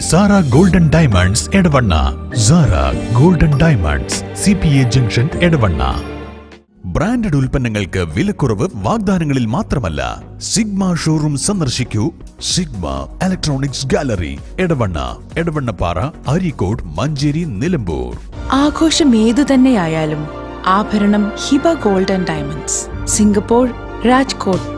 Sara Golden Diamonds Edavanna. Sara Golden Diamonds C P A junction Edavanna. Branded ഉൽപ്പന്നങ്ങൾക്ക് വിലക്കുറവ് വാഗ്ദാനങ്ങളിൽ മാത്രമല്ല Sigma showroom സന്ദർശിക്കൂ. Sigma Electronics Gallery Edavanna Edavannappara Areekode Manjeri Nilambur. ആഘോഷം ഏതു തന്നെയായാലും ആഭരണം Hiba Golden Diamonds Singapore Rajkot.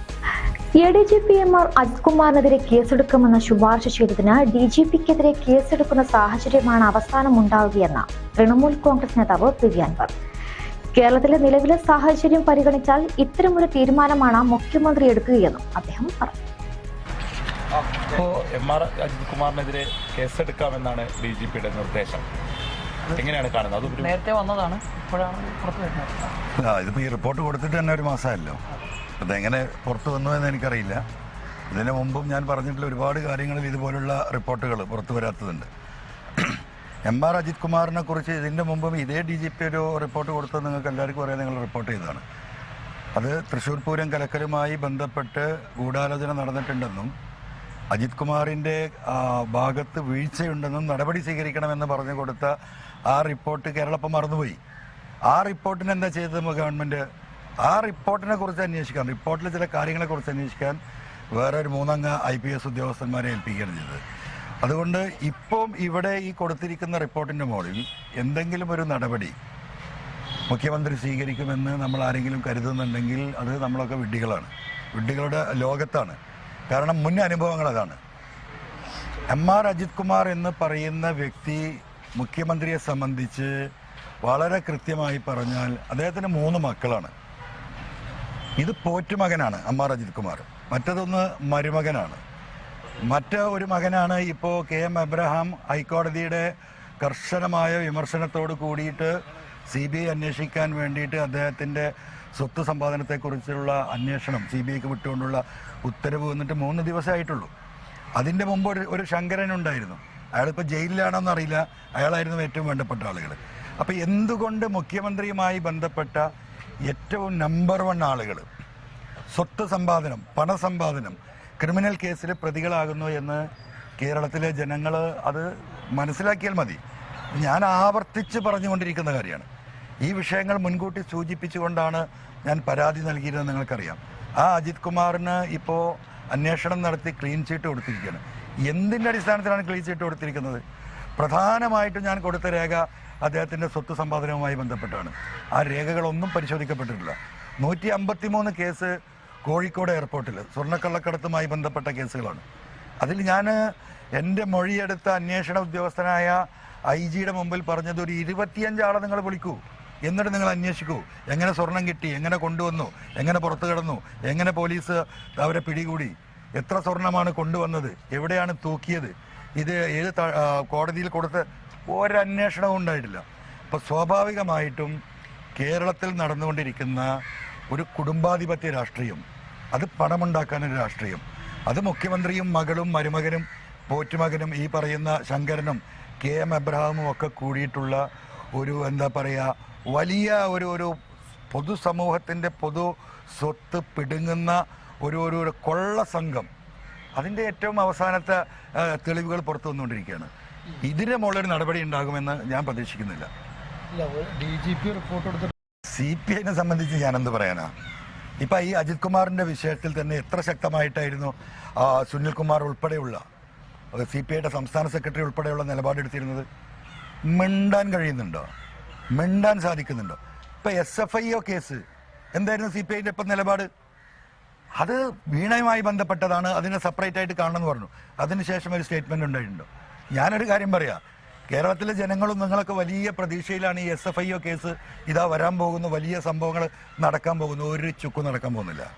A D G P M R Ajith കുമാറിനെതിരെ കേസെടുക്കുമെന്ന് ശുപാർശ ചെയ്തതിന് ഡി ജി പിക്കെതിരെ കേസെടുക്കുന്ന സാഹചര്യമാണ് അവസാനം ഉണ്ടാവുകയെന്ന് തൃണമൂൽ കോൺഗ്രസ് നേതാവ് പി അൻവർ കേരളത്തിലെ നിലവിലെ സാഹചര്യം പരിഗണിച്ചാൽ ഇത്തരമൊരു തീരുമാനമാണ് മുഖ്യമന്ത്രി എടുക്കുകയെന്നും അദ്ദേഹം പറഞ്ഞു. ഇപ്പോൾ എം ആർ അജിത് കുമാറിനെതിരെ കേസെടുക്കാമെന്നാണ് ഡി ജി പിയുടെ നിർദ്ദേശം. എങ്ങനെയാണ് കാണുന്നത്? അത് നേരത്തെ വന്നതാണ്. ഇപ്പോഴാണ് ഇതിപ്പോൾ ഈ റിപ്പോർട്ട് കൊടുത്തിട്ട് തന്നെ ഒരു മാസമല്ലോ അതെങ്ങനെ പുറത്തു വന്നു എന്ന് എനിക്കറിയില്ല. ഇതിന് മുമ്പും ഞാൻ പറഞ്ഞിട്ടുള്ള ഒരുപാട് കാര്യങ്ങളിൽ ഇതുപോലുള്ള റിപ്പോർട്ടുകൾ പുറത്തു വരാത്തതുണ്ട്. എം ആർ അജിത് കുമാറിനെ കുറിച്ച് ഇതിന്റെ മുമ്പും ഇതേ ഡി ജി പി ഒരു റിപ്പോർട്ട് കൊടുത്തത് നിങ്ങൾക്ക് എല്ലാവർക്കും അറിയാം. നിങ്ങൾ റിപ്പോർട്ട് ചെയ്തതാണ്. അത് തൃശ്ശൂർ പൂരം കലക്കലുമായി ബന്ധപ്പെട്ട് ഗൂഢാലോചന നടന്നിട്ടുണ്ടെന്നും അജിത് കുമാറിന്റെ ഭാഗത്ത് വീഴ്ചയുണ്ടെന്നും നടപടി സ്വീകരിക്കണമെന്ന് പറഞ്ഞു കൊടുത്ത ആ റിപ്പോർട്ട് കേരളപ്പം മറന്നുപോയി. ആ റിപ്പോർട്ടിന് എന്താ ചെയ്തത് ഗവൺമെന്റ് ആ റിപ്പോർട്ടിനെ കുറിച്ച് അന്വേഷിക്കാൻ റിപ്പോർട്ടിലെ ചില കാര്യങ്ങളെ കുറിച്ച് അന്വേഷിക്കാൻ വേറെ ഒരു മൂന്നംഗ ഐ പി എസ് ഉദ്യോഗസ്ഥന്മാരെ ഏൽപ്പിക്കുകയാണ് ചെയ്തത്. അതുകൊണ്ട് ഇപ്പം ഇവിടെ ഈ കൊടുത്തിരിക്കുന്ന റിപ്പോർട്ടിന്റെ മുകളിൽ എന്തെങ്കിലും ഒരു നടപടി മുഖ്യമന്ത്രി സ്വീകരിക്കുമെന്ന് നമ്മൾ ആരെങ്കിലും കരുതുന്നുണ്ടെങ്കിൽ അത് നമ്മളൊക്കെ വിഡ്ഢികളാണ്. വിഡ്ഢികളുടെ ലോകത്താണ്. കാരണം മുൻ അനുഭവങ്ങൾ അതാണ്. എം ആർ അജിത് കുമാർ എന്ന് പറയുന്ന വ്യക്തി മുഖ്യമന്ത്രിയെ സംബന്ധിച്ച് വളരെ കൃത്യമായി പറഞ്ഞാൽ അദ്ദേഹത്തിന് മൂന്ന് മക്കളാണ്. ഇത് പോറ്റുമകനാണ് അമ്മാർ അജിത് കുമാർ. മറ്റതൊന്ന് മരുമകനാണ്. മറ്റ ഒരു മകനാണ് ഇപ്പോൾ കെ എം എബ്രഹാം ഹൈക്കോടതിയുടെ കർശനമായ വിമർശനത്തോട് കൂടിയിട്ട് സി ബി ഐ അന്വേഷിക്കാൻ വേണ്ടിയിട്ട് അദ്ദേഹത്തിന്റെ സ്വത്ത് സമ്പാദനത്തെക്കുറിച്ചുള്ള അന്വേഷണം സി ബി ഐക്ക് വിട്ടുകൊണ്ടുള്ള ഉത്തരവ് വന്നിട്ട് മൂന്ന് ദിവസമായിട്ടുള്ളൂ അതിന്റെ മുമ്പ് ഒരു ഒരു ശങ്കരൻ ഉണ്ടായിരുന്നു. അയാളിപ്പോൾ ജയിലിലാണോന്ന് അറിയില്ല. അയാളായിരുന്നു ഏറ്റവും വേണ്ടപ്പെട്ട ആളുകൾ അപ്പോൾ എന്തുകൊണ്ട് മുഖ്യമന്ത്രിയുമായി ബന്ധപ്പെട്ട ഏറ്റവും നമ്പർ വൺ ആളുകൾ. സ്വത്ത് സമ്പാദനം പണസമ്പാദനം ക്രിമിനൽ കേസിൽ പ്രതികളാകുന്നു എന്ന് കേരളത്തിലെ ജനങ്ങൾ അത് മനസ്സിലാക്കിയാൽ മതി. ഞാൻ ആവർത്തിച്ച് പറഞ്ഞുകൊണ്ടിരിക്കുന്ന കാര്യമാണ്. ഈ വിഷയങ്ങൾ മുൻകൂട്ടി സൂചിപ്പിച്ചുകൊണ്ടാണ് ഞാൻ പരാതി നൽകിയിരുന്നത് നിങ്ങൾക്കറിയാം. ആ അജിത് കുമാറിന് ഇപ്പോൾ അന്വേഷണം നടത്തി ക്ലീൻ ചീട്ട് കൊടുത്തിരിക്കുകയാണ്. എന്തിന്റെ അടിസ്ഥാനത്തിലാണ് ക്ലീൻ ചീട്ട് കൊടുത്തിരിക്കുന്നത്? പ്രധാനമായിട്ടും ഞാൻ കൊടുത്ത രേഖ അദ്ദേഹത്തിന്റെ സ്വത്ത് സമ്പാദനവുമായി ബന്ധപ്പെട്ടാണ്. ആ രേഖകളൊന്നും പരിശോധിക്കപ്പെട്ടിട്ടില്ല. നൂറ്റി അമ്പത്തി മൂന്ന് കേസ് കോഴിക്കോട് എയർപോർട്ടിൽ സ്വർണക്കള്ളക്കടത്തുമായി ബന്ധപ്പെട്ട കേസുകളാണ്. അതിൽ ഞാൻ എന്റെ മൊഴിയെടുത്ത അന്വേഷണ ഉദ്യോഗസ്ഥനായ ഐ ജിയുടെ മുമ്പിൽ പറഞ്ഞത് ഒരു ഇരുപത്തിയഞ്ചാളെ നിങ്ങൾ വിളിക്കൂ. എന്നിട്ട് നിങ്ങൾ അന്വേഷിക്കൂ. എങ്ങനെ സ്വർണം കിട്ടി? എങ്ങനെ കൊണ്ടുവന്നു? എങ്ങനെ പുറത്തു കിടന്നു? എങ്ങനെ പോലീസ് അവരെ പിടികൂടി? എത്ര സ്വർണമാണ് കൊണ്ടുവന്നത്? എവിടെയാണ് തൂക്കിയത്? ഇത് ഏത് കോടതിയിൽ കൊടുത്ത് ഒരന്വേഷണവും ഉണ്ടായിട്ടില്ല. അപ്പോൾ സ്വാഭാവികമായിട്ടും കേരളത്തിൽ നടന്നുകൊണ്ടിരിക്കുന്ന ഒരു കുടുംബാധിപത്യ രാഷ്ട്രീയം അത് പണമുണ്ടാക്കാനൊരു രാഷ്ട്രീയം. അത് മുഖ്യമന്ത്രിയും മകളും മരുമകനും പോറ്റുമകനും ഈ പറയുന്ന ശങ്കരനും കെ എം എബ്രഹാമും ഒക്കെ കൂടിയിട്ടുള്ള ഒരു എന്താ പറയുക വലിയ ഒരു ഒരു പൊതുസമൂഹത്തിന്റെ പൊതു സ്വത്ത് പിടുങ്ങുന്ന ഒരു ഒരു കൊള്ള സംഘം അതിന്റെ ഏറ്റവും അവസാനത്തെ തെളിവുകൾ പുറത്തു വന്നുകൊണ്ടിരിക്കുകയാണ്. ഇതിന് മുകളിലൊരു നടപടി ഉണ്ടാകുമെന്ന് ഞാൻ പ്രതീക്ഷിക്കുന്നില്ല. D G P report C P ഐനെ സംബന്ധിച്ച് ഞാൻ എന്ത് പറയാനാ? ഇപ്പൊ ഈ അജിത് കുമാറിന്റെ വിഷയത്തിൽ തന്നെ എത്ര ശക്തമായിട്ടായിരുന്നു സുനിൽകുമാർ സുനിൽ കുമാർ ഉൾപ്പെടെയുള്ള സി പി ഐയുടെ സംസ്ഥാന സെക്രട്ടറി ഉൾപ്പെടെയുള്ള നിലപാടെടുത്തിരുന്നത്? മിണ്ടാൻ കഴിയുന്നുണ്ടോ? മിണ്ടാൻ സാധിക്കുന്നുണ്ടോ? ഇപ്പൊ S F I O case എന്തായിരുന്നു സി പി ഐന്റെ ഇപ്പം നിലപാട്? അത് വീണയുമായി ബന്ധപ്പെട്ടതാണ് അതിനെ സെപ്പറേറ്റ് ആയിട്ട് കാണണമെന്ന് പറഞ്ഞു. അതിനുശേഷം ഒരു സ്റ്റേറ്റ്മെന്റ് ഉണ്ടായിട്ടുണ്ടോ. ഞാനൊരു കാര്യം പറയാം. കേരളത്തിലെ ജനങ്ങളും നിങ്ങളൊക്കെ വലിയ പ്രതീക്ഷയിലാണ് ഈ S F I O case ഇതാ വരാൻ പോകുന്നു വലിയ സംഭവങ്ങൾ നടക്കാൻ പോകുന്നു. ഒരു ചുക്കും നടക്കാൻ പോകുന്നില്ല.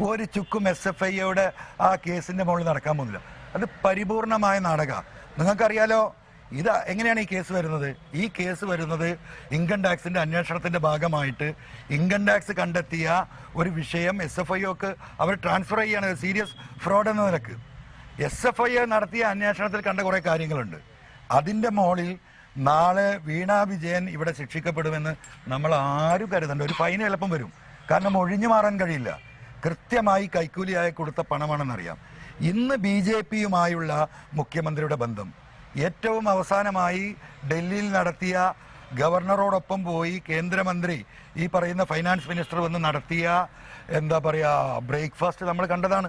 ഒരു ചുക്കും എസ് എഫ് ഐയുടെ ആ കേസിന്റെ മുകളിൽ നടക്കാൻ പോകുന്നില്ല. അത് പരിപൂർണമായ നാടക. നിങ്ങൾക്കറിയാലോ ഇത് എങ്ങനെയാണ് ഈ കേസ് വരുന്നത്? ഈ കേസ് വരുന്നത് ഇൻകം ടാക്സിന്റെ അന്വേഷണത്തിന്റെ ഭാഗമായിട്ട്. ഇൻകം ടാക്സ് കണ്ടെത്തിയ ഒരു വിഷയം എസ് എഫ് ഐ ഒക്ക് അവർ ട്രാൻസ്ഫർ ചെയ്യാണ്. സീരിയസ് ഫ്രോഡ് എന്ന നിലയ്ക്ക്. എസ് എഫ് ഐ നടത്തിയ അന്വേഷണത്തിൽ കണ്ട കുറേ കാര്യങ്ങളുണ്ട്. അതിന്റെ മുകളിൽ നാളെ വീണ വിജയൻ ഇവിടെ ശിക്ഷിക്കപ്പെടുമെന്ന് നമ്മൾ ആരും കരുതണ്ട. ഒരു ഫൈൻ എളുപ്പം വരും. കാരണം ഒഴിഞ്ഞു മാറാൻ കഴിയില്ല. കൃത്യമായി കൈക്കൂലിയായി കൊടുത്ത പണമാണെന്നറിയാം. ഇന്ന് ബി ജെ പിയുമായുള്ള മുഖ്യമന്ത്രിയുടെ ബന്ധം. ഏറ്റവും അവസാനമായി ഡൽഹിയിൽ നടത്തിയ ഗവർണറോടൊപ്പം പോയി കേന്ദ്രമന്ത്രി ഈ പറയുന്ന ഫൈനാൻസ് മിനിസ്റ്റർ വന്ന് നടത്തിയ എന്താ പറയുക ബ്രേക്ക്ഫാസ്റ്റ് നമ്മൾ കണ്ടതാണ്.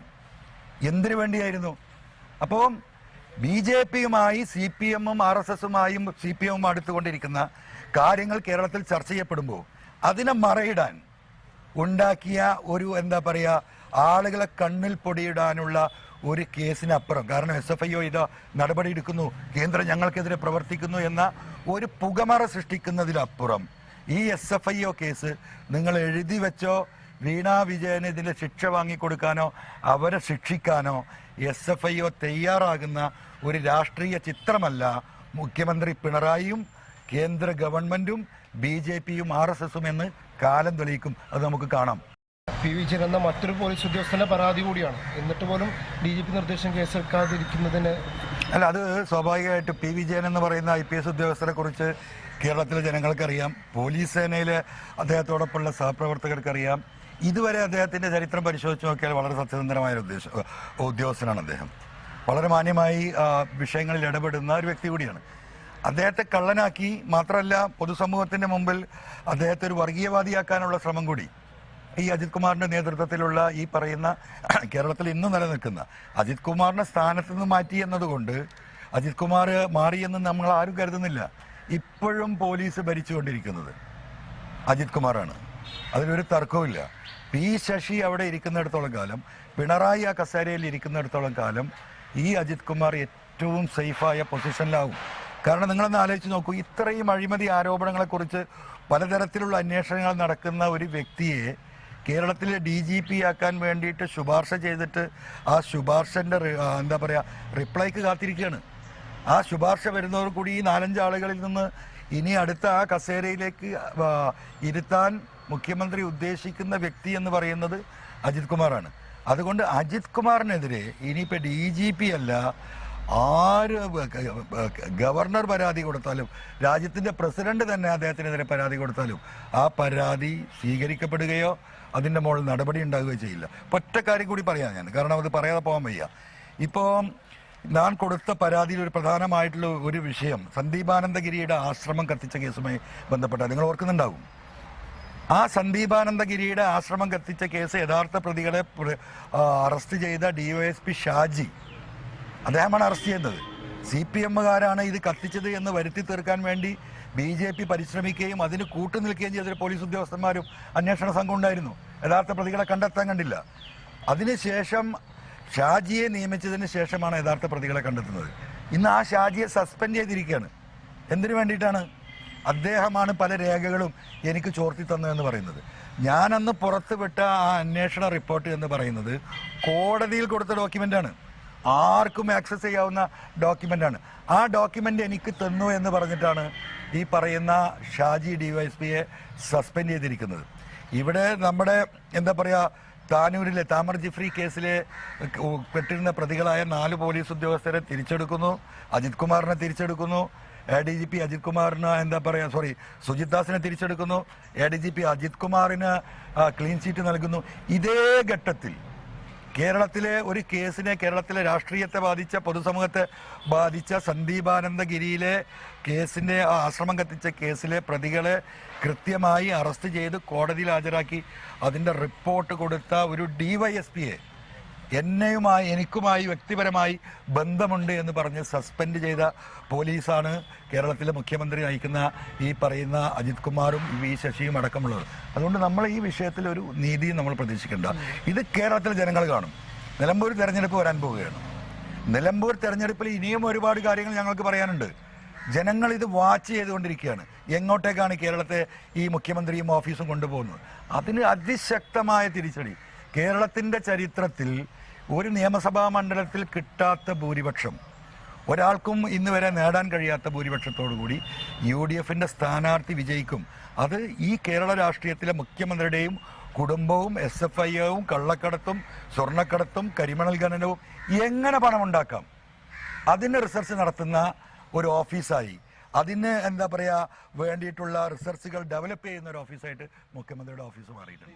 എന്തിനു വേണ്ടിയായിരുന്നു? അപ്പോൾ ബി ജെ പിയുമായി സി പി എമ്മും ആർ എസ് എസുമായും സി പി എമ്മും അടുത്തുകൊണ്ടിരിക്കുന്ന കാര്യങ്ങൾ കേരളത്തിൽ ചർച്ച ചെയ്യപ്പെടുമ്പോൾ അതിനെ മറയിടാൻ ഉണ്ടാക്കിയ ഒരു എന്താ പറയുക ആളുകളെ കണ്ണിൽ പൊടിയിടാനുള്ള ഒരു കേസിനപ്പുറം. കാരണം എസ് എഫ് ഐ ഒ ഇത് നടപടിയെടുക്കുന്നു. കേന്ദ്രം ഞങ്ങൾക്കെതിരെ പ്രവർത്തിക്കുന്നു എന്ന ഒരു പുകമറ സൃഷ്ടിക്കുന്നതിലപ്പുറം. ഈ S F I O case നിങ്ങൾ എഴുതി വെച്ചോ വീണ വിജയന് ഇതിന്റെ ശിക്ഷ വാങ്ങിക്കൊടുക്കാനോ അവരെ ശിക്ഷിക്കാനോ എസ് എഫ് ഐ ഒ തയ്യാറാകുന്ന ഒരു രാഷ്ട്രീയ ചിത്രമല്ല. മുഖ്യമന്ത്രി പിണറായിയും കേന്ദ്ര ഗവൺമെന്റും ബി ജെ പിയും ആർ എസ് എസും എന്ന് കാലം തെളിയിക്കും. അത് നമുക്ക് കാണാം. പി വി എന്ന മറ്റൊരു പോലീസ് ഉദ്യോഗസ്ഥന്റെ പരാതി കൂടിയാണ്. എന്നിട്ട് പോലും ഡി ജി പി നിർദ്ദേശം കേസെടുക്കാതിരിക്കുന്നതിന് അല്ല അത് സ്വാഭാവികമായിട്ട് പി വി ജയൻ എന്ന് പറയുന്ന ഐ പി എസ് ഉദ്യോഗസ്ഥരെ കുറിച്ച് കേരളത്തിലെ ജനങ്ങൾക്കറിയാം. പോലീസ് സേനയിലെ അദ്ദേഹത്തോടൊപ്പമുള്ള സഹപ്രവർത്തകർക്കറിയാം. ഇതുവരെ അദ്ദേഹത്തിന്റെ ചരിത്രം പരിശോധിച്ച് നോക്കിയാൽ വളരെ സത്യസന്ധനമായ ഒരു ഉദ്യോഗസ്ഥനാണ് അദ്ദേഹം. വളരെ മാന്യമായി വിഷയങ്ങളിൽ ഇടപെടുന്ന ഒരു വ്യക്തി കൂടിയാണ്. അദ്ദേഹത്തെ കള്ളനാക്കി മാത്രമല്ല പൊതുസമൂഹത്തിന്റെ മുമ്പിൽ അദ്ദേഹത്തെ ഒരു വർഗീയവാദിയാക്കാനുള്ള ശ്രമം കൂടി ഈ അജിത് കുമാറിന്റെ നേതൃത്വത്തിലുള്ള ഈ പറയുന്ന കേരളത്തിൽ ഇന്ന് നിലനിൽക്കുന്ന അജിത് കുമാറിനെ സ്ഥാനത്ത് നിന്ന് മാറ്റി എന്നതുകൊണ്ട് അജിത് കുമാർ മാറിയെന്ന് നമ്മൾ ആരും കരുതുന്നില്ല. ഇപ്പോഴും പോലീസ് ഭരിച്ചുകൊണ്ടിരിക്കുന്നത് അജിത് കുമാറാണ്. അതിലൊരു തർക്കവുമില്ല പി ശശി അവിടെ ഇരിക്കുന്നിടത്തോളം കാലം പിണറായി ആ കസേരയിൽ ഇരിക്കുന്നിടത്തോളം കാലം ഈ അജിത് കുമാർ ഏറ്റവും സേഫായ പൊസിഷനിലാവും. കാരണം നിങ്ങളൊന്ന് ആലോചിച്ച് നോക്കൂ ഇത്രയും അഴിമതി ആരോപണങ്ങളെക്കുറിച്ച് പലതരത്തിലുള്ള അന്വേഷണങ്ങൾ നടക്കുന്ന ഒരു വ്യക്തിയെ കേരളത്തിലെ ഡി ജി പി ആക്കാൻ വേണ്ടിയിട്ട് ശുപാർശ ചെയ്തിട്ട് ആ ശുപാർശന്റെ എന്താ പറയുക റിപ്ലൈക്ക് കാത്തിരിക്കുകയാണ്. ആ ശുപാർശ വരുന്നവർ കൂടി ഈ നാലഞ്ച് ആളുകളിൽ നിന്ന് ഇനി അടുത്ത ആ കസേരയിലേക്ക് ഇരുത്താൻ മുഖ്യമന്ത്രി ഉദ്ദേശിക്കുന്ന വ്യക്തി എന്ന് പറയുന്നത് അജിത് കുമാറാണ്. അതുകൊണ്ട് അജിത് കുമാറിനെതിരെ ഇനിയിപ്പോൾ ഡി ജി പി അല്ല ആര് ഗവർണർ പരാതി കൊടുത്താലും രാജ്യത്തിന്റെ പ്രസിഡന്റ് തന്നെ അദ്ദേഹത്തിനെതിരെ പരാതി കൊടുത്താലും ആ പരാതി സ്വീകരിക്കപ്പെടുകയോ അതിന്റെ മുകളിൽ നടപടി ഉണ്ടാകുകയോ ചെയ്യില്ല. ഒറ്റ കാര്യം കൂടി പറയാം ഞാൻ കാരണം അത് പറയാതെ പോകാൻ വയ്യ. ഇപ്പോൾ ഞാൻ കൊടുത്ത പരാതിയിൽ ഒരു പ്രധാനമായിട്ടുള്ള ഒരു വിഷയം സന്ദീപാനന്ദഗിരിയുടെ ആശ്രമം കത്തിച്ച കേസുമായി ബന്ധപ്പെട്ട നിങ്ങൾ ഓർക്കുന്നുണ്ടാവും. ആ സന്ദീപാനന്ദഗിരിയുടെ ആശ്രമം കത്തിച്ച കേസ് യഥാർത്ഥ പ്രതികളെ അറസ്റ്റ് ചെയ്ത ഡിവൈഎസ്പി ഷാജി അദ്ദേഹമാണ് അറസ്റ്റ് ചെയ്തത് സി പി എമ്മുകാരാണ് ഇത് കത്തിച്ചത് എന്ന് വരുത്തി തീർക്കാൻ വേണ്ടി ബി ജെ പി പരിശ്രമിക്കുകയും അതിന് കൂട്ടുനിൽക്കുകയും ചെയ്ത പോലീസ് ഉദ്യോഗസ്ഥന്മാരും അന്വേഷണ സംഘം ഉണ്ടായിരുന്നു. യഥാർത്ഥ പ്രതികളെ കണ്ടെത്താൻ കണ്ടില്ല. അതിനുശേഷം ഷാജിയെ നിയമിച്ചതിന് ശേഷമാണ് യഥാർത്ഥ പ്രതികളെ കണ്ടെത്തുന്നത്. ഇന്ന് ആ ഷാജിയെ സസ്പെൻഡ് ചെയ്തിരിക്കുകയാണ്. എന്തിനു വേണ്ടിയിട്ടാണ്? അദ്ദേഹമാണ് പല രേഖകളും എനിക്ക് ചോർത്തി തന്നതെന്ന് പറയുന്നത്. ഞാനന്ന് പുറത്തുവിട്ട ആ അന്വേഷണ റിപ്പോർട്ട് എന്ന് പറയുന്നത് കോടതിയിൽ കൊടുത്ത ഡോക്യുമെന്റാണ് ആർക്കും ആക്സസ് ചെയ്യാവുന്ന ഡോക്യുമെന്റാണ് ആ ഡോക്യുമെന്റ് എനിക്ക് തന്നു എന്ന് പറഞ്ഞിട്ടാണ് ഈ പറയുന്ന ഷാജി ഡിവൈഎസ്പിയെ സസ്പെൻഡ് ചെയ്തിരിക്കുന്നത്. ഇവിടെ നമ്മുടെ എന്താ പറയുക താനൂരിലെ താമർ ജിഫ്രി കേസിലെ പെട്ടിരുന്ന പ്രതികളായ നാല് പോലീസ് ഉദ്യോഗസ്ഥരെ തിരിച്ചെടുക്കുന്നു. അജിത് കുമാറിനെ തിരിച്ചെടുക്കുന്നു. A D G P Ajith കുമാറിന് എന്താ പറയുക സോറി സുജിത് ദാസിനെ തിരിച്ചെടുക്കുന്നു. A D G P Ajith കുമാറിന് ക്ലീൻ ചീറ്റ് നൽകുന്നു. ഇതേ ഘട്ടത്തിൽ കേരളത്തിലെ ഒരു കേസിനെ കേരളത്തിലെ രാഷ്ട്രീയത്തെ ബാധിച്ച പൊതുസമൂഹത്തെ ബാധിച്ച സന്ദീപാനന്ദഗിരിയിലെ കേസിന്റെ ആ ആശ്രമം കത്തിച്ച കേസിലെ പ്രതികളെ കൃത്യമായി അറസ്റ്റ് ചെയ്ത് കോടതിയിൽ ഹാജരാക്കി. അതിന്റെ റിപ്പോർട്ട് കൊടുത്ത ഒരു ഡിവൈഎസ്പിയെ എന്നെയുമായി എനിക്കുമായി വ്യക്തിപരമായി ബന്ധമുണ്ട് എന്ന് പറഞ്ഞ് സസ്പെൻഡ് ചെയ്ത പോലീസാണ് കേരളത്തിലെ മുഖ്യമന്ത്രി നയിക്കുന്ന ഈ പറയുന്ന അജിത് കുമാറും വി ശശിയും അടക്കമുള്ളത്. അതുകൊണ്ട് നമ്മൾ ഈ വിഷയത്തിൽ ഒരു നീതിയും നമ്മൾ പ്രതീക്ഷിക്കേണ്ട. ഇത് കേരളത്തിലെ ജനങ്ങൾ കാണും. നിലമ്പൂർ തെരഞ്ഞെടുപ്പ് വരാൻ പോവുകയാണ്. നിലമ്പൂർ തെരഞ്ഞെടുപ്പിൽ ഇനിയും ഒരുപാട് കാര്യങ്ങൾ ഞങ്ങൾക്ക് പറയാനുണ്ട്. ജനങ്ങൾ ഇത് വാച്ച് ചെയ്തുകൊണ്ടിരിക്കുകയാണ്. എങ്ങോട്ടേക്കാണ് കേരളത്തെ ഈ മുഖ്യമന്ത്രിയും ഓഫീസും കൊണ്ടുപോകുന്നത്? അതിന് അതിശക്തമായ തിരിച്ചടി. കേരളത്തിന്റെ ചരിത്രത്തിൽ ഒരു നിയമസഭാ മണ്ഡലത്തിൽ കിട്ടാത്ത ഭൂരിപക്ഷം ഒരാൾക്കും ഇന്ന് വരെ നേടാൻ കഴിയാത്ത ഭൂരിപക്ഷത്തോടു കൂടി യു ഡി എഫിന്റെ സ്ഥാനാർത്ഥി വിജയിക്കും. അത് ഈ കേരള രാഷ്ട്രീയത്തിലെ മുഖ്യമന്ത്രിയുടെയും കുടുംബവും എസ് എഫ് ഐയും കള്ളക്കടത്തും സ്വർണക്കടത്തും കരിമണൽ ഖനനവും എങ്ങനെ പണമുണ്ടാക്കാം? അതിന് റിസർച്ച് നടത്തുന്ന ഒരു ഓഫീസായി. അതിന് എന്താ പറയുക വേണ്ടിയിട്ടുള്ള റിസർച്ചുകൾ ഡെവലപ്പ് ചെയ്യുന്ന ഒരു ഓഫീസായിട്ട് മുഖ്യമന്ത്രിയുടെ ഓഫീസ് മാറിയിട്ടുണ്ട്.